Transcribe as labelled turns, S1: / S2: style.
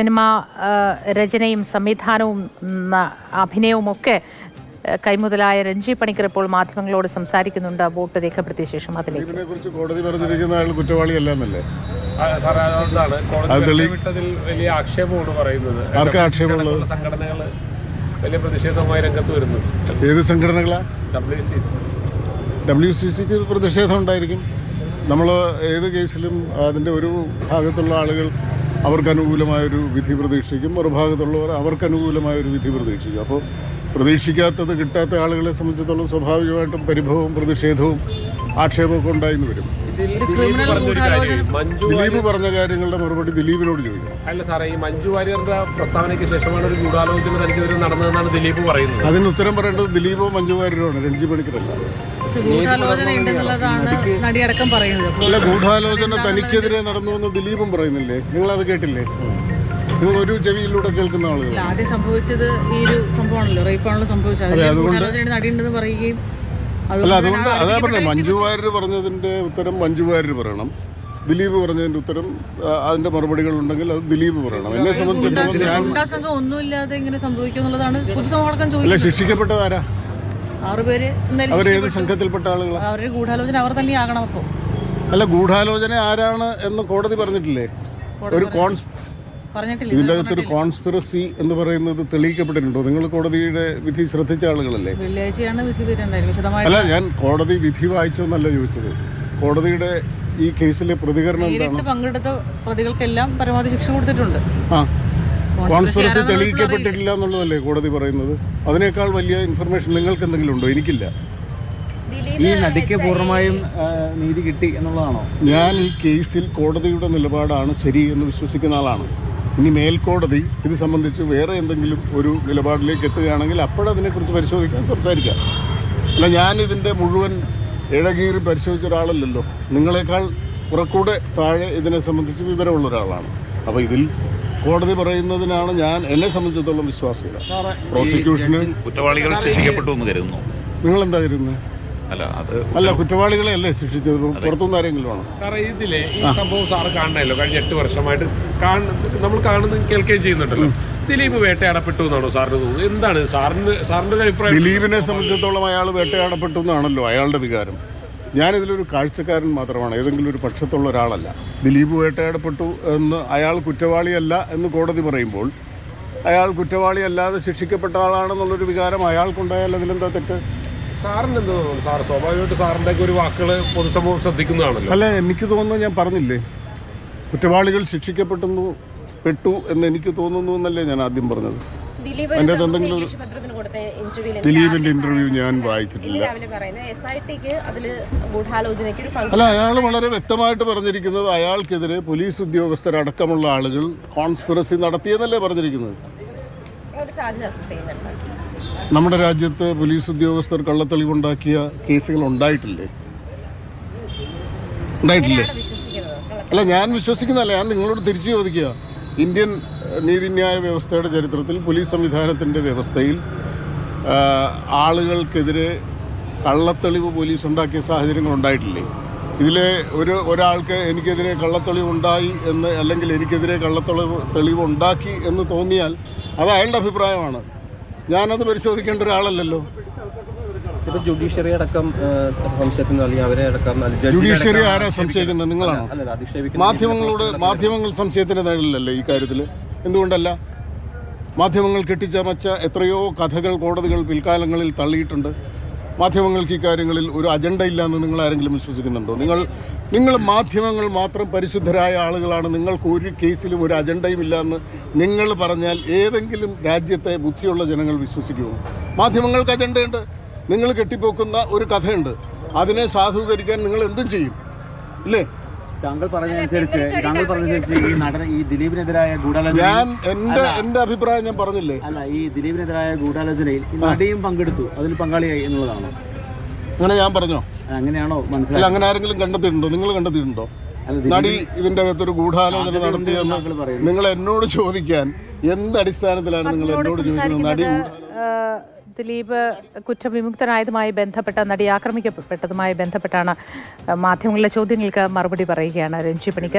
S1: Cinema രചനയും സംവിധാനവും ന- അഭിനയവും ഒക്കെ കൈമുതലായ രഞ്ജി പണിക്കർ ഇപ്പോൾ മാധ്യമങ്ങളോട് സംസാരിക്കുന്നുണ്ട്. വോട്ട് രേഖപ്പെടുത്തിയ ശേഷം അതിലേക്ക്.
S2: ഇതിനെ കുറിച്ച് കോടതി പറഞ്ഞിരിക്കുന്ന അയാൾ കുറ്റവാളിയല്ല എന്നല്ലേ
S3: വലിയ ആക്ഷേപമാണ് പറയുന്നത്? സംഘടനകൾ വലിയ പ്രതിഷേധവുമായി രംഗത്ത് വരുന്നു
S2: ഏത് സംഘടനകളാ?
S3: W C C
S2: W C സിക്ക് പ്രതിഷേധം ഉണ്ടായിരിക്കും. നമ്മൾ ഏത് കേസിലും അതിന്റെ ഒരു ഭാഗത്തുള്ള ആളുകൾ അവർക്ക് അനുകൂലമായൊരു വിധി പ്രതീക്ഷിക്കും. മറുഭാഗത്തുള്ളവർ അവർക്ക് അനുകൂലമായൊരു വിധി പ്രതീക്ഷിക്കും. അപ്പോൾ പ്രതീക്ഷിക്കാത്തത് കിട്ടാത്ത ആളുകളെ സംബന്ധിച്ചിടത്തോളം സ്വാഭാവികമായിട്ടും പരിഭവവും പ്രതിഷേധവും ആക്ഷേപമൊക്കെ ഉണ്ടായിന്ന് വരും.
S3: ഇതിൽ ദിലീപ്
S2: പറഞ്ഞ കാര്യങ്ങളുടെ മറുപടി ദിലീപിനോട് ചോദിക്കും.
S3: അല്ല സാറേ ഈ മഞ്ജു വാര്യറുടെ പ്രസ്താവനയ്ക്ക് ശേഷമാണ് ഒരു ഗൂഢാലോചന തനിക്കെതിരെ നടന്നതെന്നാണ് ദിലീപ് പറയുന്നത്.
S2: അതിന് ഉത്തരം പറയേണ്ടത് ദിലീപോ മഞ്ജു വാര്യരോ ആണ്. രഞ്ജി പണിക്കരല്ല. അല്ല ഗൂഢാലോചന തനിക്കെതിരെ നടന്നു എന്ന് ദിലീപും പറയുന്നില്ലേ? നിങ്ങൾ അത് കേട്ടില്ലേ? നിങ്ങൾ ഒരു ചെവിയിലൂടെ കേൾക്കുന്ന ആളുകൾ.
S4: ആദ്യം സംഭവിച്ചത് ഈ ഒരു സംഭവമാണല്ലോ. റേപ്പാണല്ലോ സംഭവിച്ചത്. ഗൂഢാലോചനയുടെ നടിയുണ്ടെന്ന് പറയുകയും
S2: അല്ല അതുകൊണ്ട് അതാ പറഞ്ഞത്. മഞ്ജു വാര്യർ പറഞ്ഞതിന്റെ ഉത്തരം മഞ്ജു വാര്യർ പറയണം. ദിലീപ് പറഞ്ഞതിന്റെ ഉത്തരം അതിന്റെ മറുപടികൾ ഉണ്ടെങ്കിൽ അത് ദിലീപ് പറയണം. എന്നെ സംബന്ധിച്ചിടത്തോളം ഞാൻ അല്ല
S4: ചോദിക്കുന്നത്.
S2: ശിക്ഷിക്കപ്പെട്ടത് ആരാ
S4: ആറുപേര് എന്തായാലും
S2: അവരേത്. സംഘത്തിൽപ്പെട്ട ആളുകളാണ്
S4: അവരുടെ ഗൂഢാലോചന അവർ തന്നെ ആകണം അപ്പോൾ
S2: അല്ല ഗൂഢാലോചന ആരാണ് എന്ന് കോടതി പറഞ്ഞിട്ടില്ലേ? ഒരു കോൺസ്
S4: പറഞ്ഞിട്ടില്ല.
S2: ഇതിന്റെ അകത്തൊരു കോൺസ്പിറസി എന്ന് പറയുന്നത് തെളിയിക്കപ്പെട്ടിട്ടുണ്ടോ? നിങ്ങൾ കോടതിയുടെ വിധി ശ്രദ്ധിച്ച ആളുകളല്ലേ?
S4: വെള്ളിയാഴ്ചയാണ് വിധി വിശദമായി
S2: അല്ല ഞാൻ കോടതി വിധി വായിച്ചോന്നല്ല ചോദിച്ചത്. കോടതിയുടെ ഈ കേസിലെ പ്രതികരണം എന്താണ്?
S4: പങ്കെടുത്ത പ്രതികൾക്കെല്ലാം പരമാവധി ശിക്ഷ കൊടുത്തിട്ടുണ്ട്.
S2: ആ. കോൺസ്പിറസി തെളിയിക്കപ്പെട്ടിട്ടില്ല എന്നുള്ളതല്ലേ കോടതി പറയുന്നത്? അതിനേക്കാൾ വലിയ ഇൻഫർമേഷൻ നിങ്ങൾക്ക് എന്തെങ്കിലും ഉണ്ടോ? എനിക്കില്ല.
S5: ഈ നടിക്ക് പൂർണമായും നീതി കിട്ടി എന്നുള്ളതാണോ?
S2: ഞാൻ ഈ കേസിൽ കോടതിയുടെ നിലപാടാണ് ശരി എന്ന് വിശ്വസിക്കുന്ന ആളാണ്. ഇനി മേൽക്കോടതി ഇത് സംബന്ധിച്ച് വേറെ എന്തെങ്കിലും ഒരു നിലപാടിലേക്ക് എത്തുകയാണെങ്കിൽ അപ്പോഴതിനെക്കുറിച്ച് പരിശോധിക്കാൻ സംസാരിക്കാം. അല്ല ഞാനിതിന്റെ മുഴുവൻ ഇഴകീറി പരിശോധിച്ച ഒരാളല്ലല്ലോ. നിങ്ങളെക്കാൾ കുറക്കൂടെ താഴെ ഇതിനെ സംബന്ധിച്ച് വിവരമുള്ള ഒരാളാണ്. അപ്പോൾ ഇതിൽ കോടതി പറയുന്നതിനാണ് ഞാൻ എന്നെ സംബന്ധിച്ചിടത്തോളം വിശ്വാസികൾ. പ്രോസിക്യൂഷന്
S6: കുറ്റവാളികൾ ശിക്ഷിക്കപ്പെട്ടു എന്ന് കരുതുന്നു.
S2: നിങ്ങൾ എന്താ കരുതുന്നത്
S6: അല്ല അത്
S2: അല്ല കുറ്റവാളികളെ അല്ലേ ശിക്ഷിച്ചത്? പുറത്തുനിന്ന് ആരെങ്കിലും ആണ്?
S3: സാറേ ഇതിലെ ഈ സംഭവം സാറ് കാണണല്ലോ കഴിഞ്ഞ എട്ട് വർഷമായിട്ട് കാണ- നമ്മൾ കാണുന്ന കേൾക്കുകയും ചെയ്യുന്നുണ്ടല്ലോ. ദിലീപ് വേട്ടയാടപ്പെട്ടു എന്നാണോ സാറിന് തോന്നുന്നത്? എന്താണ് സാറിന് സാറിന്റെ അഭിപ്രായം?
S2: ദിലീപിനെ സംബന്ധിച്ചിടത്തോളം അയാൾ വേട്ടയാടപ്പെട്ടു എന്നാണല്ലോ അയാളുടെ വികാരം. ഞാനിതിലൊരു കാഴ്ചക്കാരൻ മാത്രമാണ് ഏതെങ്കിലും ഒരു പക്ഷത്തുള്ള ഒരാളല്ല. ദിലീപ് വേട്ടയാടപ്പെട്ടു എന്ന് അയാൾ കുറ്റവാളിയല്ല എന്ന് കോടതി പറയുമ്പോൾ അയാൾ കുറ്റവാളിയല്ലാതെ ശിക്ഷിക്കപ്പെട്ട ആളാണെന്നുള്ളൊരു വികാരം അയാൾക്കുണ്ടായാൽ അതിലെന്താ തെറ്റ്?
S3: സാറിന് എന്ത് തോന്നുന്നു സാർ സ്വാഭാവികമായിട്ട് സാറിന്റെ ഒരു വാക്കുകൾ പൊതുസമൂഹം ശ്രദ്ധിക്കുന്നതാണല്ലോ.
S2: അല്ല എനിക്ക് തോന്നുന്നു ഞാൻ പറഞ്ഞില്ലേ? കുറ്റവാളികൾ ശിക്ഷിക്കപ്പെട്ടു പെട്ടു എന്ന് എനിക്ക് തോന്നുന്നു എന്നല്ലേ ഞാൻ ആദ്യം പറഞ്ഞത്.
S7: എന്റെ
S2: എന്തെങ്കിലും
S7: ഇന്റർവ്യൂവിൽ
S2: ദിലീപിന്റെ ഇന്റർവ്യൂ ഞാൻ വായിച്ചിട്ടില്ല.
S7: രാവിലെ പറയുന്നത് എസ് ഐ ടിക്ക് അതിൽ ഗൂഢാലോചനയ്ക്ക് ഒരു പങ്ക്
S2: അല്ല അയാൾ വളരെ വ്യക്തമായിട്ട് പറഞ്ഞിരിക്കുന്നത് അയാൾക്കെതിരെ പോലീസ് ഉദ്യോഗസ്ഥരടക്കമുള്ള ആളുകൾ കോൺസ്പിറസി നടത്തിയെന്നല്ലേ പറഞ്ഞിരിക്കുന്നത്?
S7: ഒരു സാധ്യത അസസ് ചെയ്യുന്നുണ്ട്.
S2: നമ്മുടെ രാജ്യത്ത് പോലീസ് ഉദ്യോഗസ്ഥർ കള്ളത്തെളിവുണ്ടാക്കിയ കേസുകൾ ഉണ്ടായിട്ടില്ലേ? ഉണ്ടായിട്ടില്ലേ? അല്ല ഞാൻ വിശ്വസിക്കുന്നല്ല ഞാൻ നിങ്ങളോട് തിരിച്ചു ചോദിക്കുക. ഇന്ത്യൻ നീതിന്യായ വ്യവസ്ഥയുടെ ചരിത്രത്തിൽ പോലീസ് സംവിധാനത്തിന്റെ വ്യവസ്ഥയിൽ ആളുകൾക്കെതിരെ കള്ളത്തെളിവ് പോലീസ് ഉണ്ടാക്കിയ സാഹചര്യങ്ങൾ ഉണ്ടായിട്ടില്ലേ ഇതിലെ ഒരു ഒരാൾക്ക് എനിക്കെതിരെ കള്ളത്തെളിവ് ഉണ്ടായി എന്ന് അല്ലെങ്കിൽ എനിക്കെതിരെ കള്ളത്തെളിവ് തെളിവ് ഉണ്ടാക്കി എന്ന് തോന്നിയാൽ അത് അയാളുടെ അഭിപ്രായമാണ് ഞാനത് പരിശോധിക്കേണ്ട ഒരാളല്ലല്ലോ
S5: ഇപ്പോൾ ജുഡീഷ്യറി അടക്കം സംശയിക്കുന്നു അല്ലെങ്കിൽ അവരെ അടക്കം
S2: ജുഡീഷ്യറി ആരാ സംശയിക്കുന്നത് നിങ്ങളാണ് മാധ്യമങ്ങളോട് മാധ്യമങ്ങൾ സംശയത്തിന് നേടില്ലല്ലേ ഈ കാര്യത്തിൽ എന്തുകൊണ്ടല്ല മാധ്യമങ്ങൾ കെട്ടിച്ചമച്ച എത്രയോ കഥകൾ കോടതികൾ പിൽക്കാലങ്ങളിൽ തള്ളിയിട്ടുണ്ട്. മാധ്യമങ്ങൾക്ക് ഇക്കാര്യങ്ങളിൽ കാര്യങ്ങളിൽ ഒരു അജണ്ട ഇല്ല എന്ന് നിങ്ങൾ ആരെങ്കിലും വിശ്വസിക്കുന്നുണ്ടോ? നിങ്ങൾ നിങ്ങൾ മാധ്യമങ്ങൾ മാത്രം പരിശുദ്ധരായ ആളുകളാണ്. നിങ്ങൾക്ക് ഒരു കേസിലും ഒരു അജണ്ടയും ഇല്ലയെന്ന് നിങ്ങൾ പറഞ്ഞാൽ ഏതെങ്കിലും രാജ്യത്തെ ബുദ്ധിയുള്ള ജനങ്ങൾ വിശ്വസിക്കുമോ? മാധ്യമങ്ങൾക്ക് അജണ്ടയുണ്ട് നിങ്ങൾ കെട്ടിപ്പോക്കുന്ന ഒരു കഥയുണ്ട്. അതിനെ സാധൂകരിക്കാൻ നിങ്ങൾ എന്തും ചെയ്യും. ഇല്ലേ?
S5: താങ്കൾ പറഞ്ഞതനുസരിച്ച് താങ്കൾ പറഞ്ഞതനുസരിച്ച് ഈ നടൻ ഈ ദിലീപിനെതിരായ ഗൂഢാലോചന
S2: ഞാൻ എന്റെ എന്റെ അഭിപ്രായം ഞാൻ പറഞ്ഞില്ലേ?
S5: അല്ല ഈ ദിലീപിനെതിരായ ഗൂഢാലോചനയിൽ ഈ നടിയും പങ്കെടുത്തു. അതിൽ പങ്കാളിയായി എന്നുള്ളതാണോ?
S2: അങ്ങനെ ഞാൻ പറഞ്ഞോ?
S5: അങ്ങനെയാണോ
S2: അല്ല
S5: മനസ്സിലായത്
S2: അങ്ങനെ ആരെങ്കിലും കണ്ടെത്തിയിട്ടുണ്ടോ? നിങ്ങൾ കണ്ടെത്തിയിട്ടുണ്ടോ?
S5: അല്ല
S2: നടി ഇതിന്റെ അകത്തൊരു ഗൂഢാലോചന നടത്തിയെന്ന് നിങ്ങൾ എന്നോട് ചോദിക്കാൻ എന്ത് അടിസ്ഥാനത്തിലാണ് നിങ്ങൾ എന്നോട് ചോദിക്കുന്നത്? നടി
S1: ആ, ദിലീപ് കുറ്റവിമുക്തനായതുമായി ബന്ധപ്പെട്ട നടി ആക്രമിക്കപ്പെട്ടതുമായി ബന്ധപ്പെട്ടാണ് മാധ്യമങ്ങളിലെ ചോദ്യങ്ങൾക്ക് മറുപടി പറയുകയാണ് രഞ്ജി പണിക്കർ.